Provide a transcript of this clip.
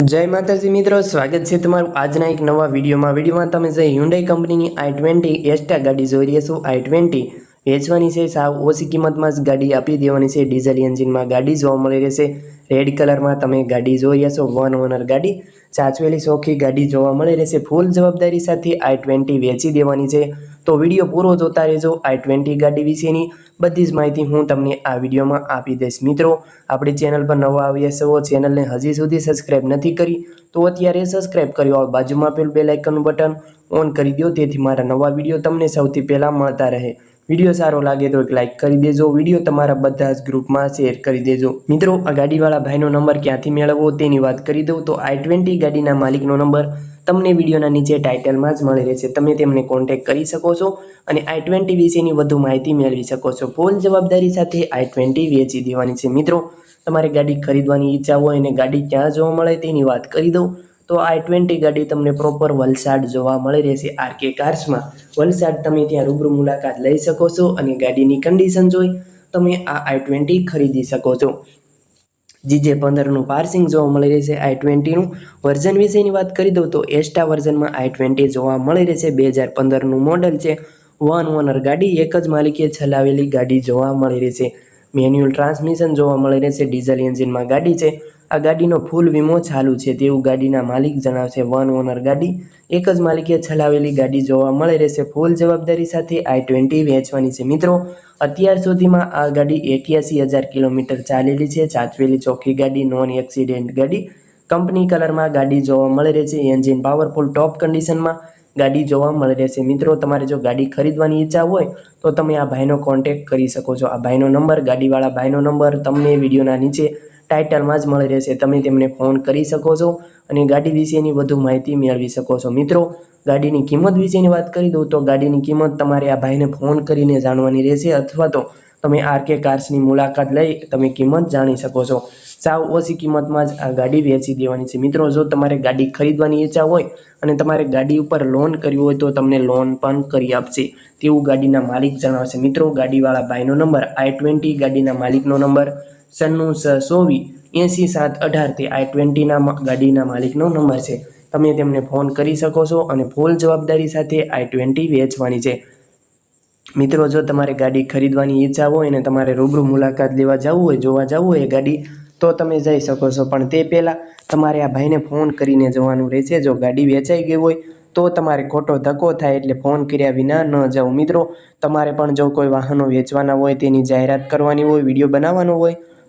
જય માતાજી મિત્રો, સ્વાગત છે તમારું આજના એક નવા વિડીયોમાં. વિડીયોમાં તમે જે હ્યુન્ડાઈ કંપનીની આઈ ટ્વેન્ટી એસ્ટા ગાડી જોઈ રહ્યા છો, આઈ ટ્વેન્ટી વેચવાની છે, સાવ ઓછી કિંમતમાં જ ગાડી આપી દેવાની છે. ડીઝલ એન્જિનમાં ગાડી જોવા મળી રહેશે રેડ કલરમાં તમે ગાડી જોઈ રહ્યા છો, વન ઓનર ગાડી. સાચવેલી સોખી ગાડી જોવા મળી રહેશે ફૂલ જવાબદારી સાથે આઈ ટ્વેન્ટી વેચી દેવાની છે. તો વીડિયો પૂરો જોતા રહેજો. આઈ ટ્વેન્ટી ગાડી વિશેની બધી જ માહિતી હું તમને આ વિડીયોમાં આપી દઈશ. મિત્રો, આપણી ચેનલ પર નવા આવ્યા છો, ચેનલને હજી સુધી સબસ્ક્રાઈબ નથી કરી, તો અત્યારે સબસ્ક્રાઈબ કરી વાળો બાજુમાં પેલું બેલાઇકનનું બટન ઓન કરી દો, તેથી મારા નવા વીડિયો તમને સૌથી પહેલાં મળતા રહે. વીડિયો સારો લાગે તો એક લાઇક કરી દેજો. વીડિયો તમારા બધા જ ગ્રુપમાં શેર કરી દેજો. મિત્રો, આ ગાડીવાળા ભાઈનો નંબર ક્યાંથી મેળવવો તેની વાત કરી દઉં તો આઈ ટ્વેન્ટી ગાડીના માલિકનો નંબર તમને વિડીયોના નીચે ટાઇટલમાં જ મળી રહેશે. તમે તેમને કોન્ટેક્ટ કરી શકો છો અને આઈ ટ્વેન્ટી વિશેની વધુ માહિતી મેળવી શકો છો. ફૂલ જવાબદારી સાથે આઈ ટ્વેન્ટી વેચી દેવાની છે. મિત્રો, તમારે ગાડી ખરીદવાની ઈચ્છા હોય અને ગાડી ક્યાં જોવા મળે તેની વાત કરી દઉં. તો આઈ ટ્વેન્ટી ગાડી તમને પ્રોપર વલસાડ જોવા મળી રહેશે. આરકે કાર્સમાં વલસાડ તમે ત્યાં રૂબરૂ મુલાકાત લઈ શકો છો અને ગાડીની કન્ડિશન જોઈ તમે આ આઈ ટ્વેન્ટી ખરીદી શકો છો. જીજે પંદરનું પાર્સિંગ જોવા મળી રહેશે આઈ ટ્વેન્ટીનું વર્ઝન વિશેની વાત કરી દઉં તો એસ્ટા વર્ઝનમાં આઈ ટ્વેન્ટી જોવા મળી રહેશે. બે હજાર પંદરનું મોડલ છે. વન ઓનર ગાડી, એક જ માલિકે ચલાવેલી ગાડી જોવા મળી રહેશે. મેન્યુઅલ ટ્રાન્સમિશન જોવા મળી રહેશે. ડીઝલ એન્જિનમાં ગાડી છે. આ ગાડીનો ફૂલ વીમો ચાલુ છે તેવું ગાડીના માલિક જણાવશે. વન ઓનર ગાડી, એક જ માલિકે ચલાવેલી ગાડી જોવા મળે રહેશે. ફૂલ જવાબદારી સાથે આઈ ટ્વેન્ટી વેચવાની છે. મિત્રો, અત્યાર સુધીમાં આ ગાડી એક્યાસી હજાર કિલોમીટર ચાલેલી છે. ચાચવેલી ચોખ્ખી ગાડી, નોન એક્સિડેન્ટ ગાડી. કંપની કલરમાં ગાડી જોવા મળી રહેશે એન્જિન પાવરફુલ, ટોપ કન્ડિશનમાં ગાડી જોવા મળી રહેશે. મિત્રો, તમારે જો ગાડી ખરીદવાની ઈચ્છા હોય, તો તમે આ ભાઈનો કોન્ટેક્ટ કરી શકો છો. આ ભાઈનો નંબર, ગાડીવાળા ભાઈનો નંબર, તમને વિડીયોના નીચે ટાઇટલમાં જ મળી રહેશે. તમે તેમને ફોન કરી શકો છો અને ગાડી વિશેની વધુ માહિતી મેળવી શકો છો. મિત્રો, ગાડીની કિંમત વિશેની વાત કરી દઉં તો ગાડીની કિંમત તમારે આ ભાઈને ફોન કરીને જાણવાની રહેશે અથવા તો તમે આરકે કાર્સની મુલાકાત લઈ તમે કિંમત જાણી શકો છો. સાવ ઓછી કિંમતમાં જ આ ગાડી વેચી દેવાની છે. મિત્રો, જો તમારે ગાડી ખરીદવાની ઈચ્છા હોય અને તમારે ગાડી ઉપર લોન કરવી હોય તો તમને લોન પણ કરી આપશે. તેવું ગાડીના માલિક જણાવશે. મિત્રો, ગાડીવાળા ભાઈનો નંબર, આઈ ટ્વેન્ટી ગાડીના માલિકનો નંબર સન્નું સોવી એંસી સાત અઢારથી આઈ ટ્વેન્ટીના ગાડીના માલિકનો નંબર છે. તમે તેમને ફોન કરી શકો છો અને ફૂલ જવાબદારી સાથે આઈ ટ્વેન્ટી વેચવાની છે. મિત્રો, જો તમારે ગાડી ખરીદવાની ઈચ્છા હોય અને તમારે રૂબરૂ મુલાકાત લેવા જવું હોય, જોવા જવું હોય ગાડી, તો તમે જઈ શકો છો. પણ તે પહેલાં તમારે આ ભાઈને ફોન કરીને જવાનું રહેશે. જો ગાડી વેચાઈ ગઈ હોય, તો તમારે ખોટો ધક્કો થાય એટલે ફોન કર્યા વિના ન જાઓ. મિત્રો, તમારે પણ જો કોઈ વાહનો વેચવાના હોય, તેની જાહેરાત કરવાની હોય, વીડિયો બનાવવાનો હોય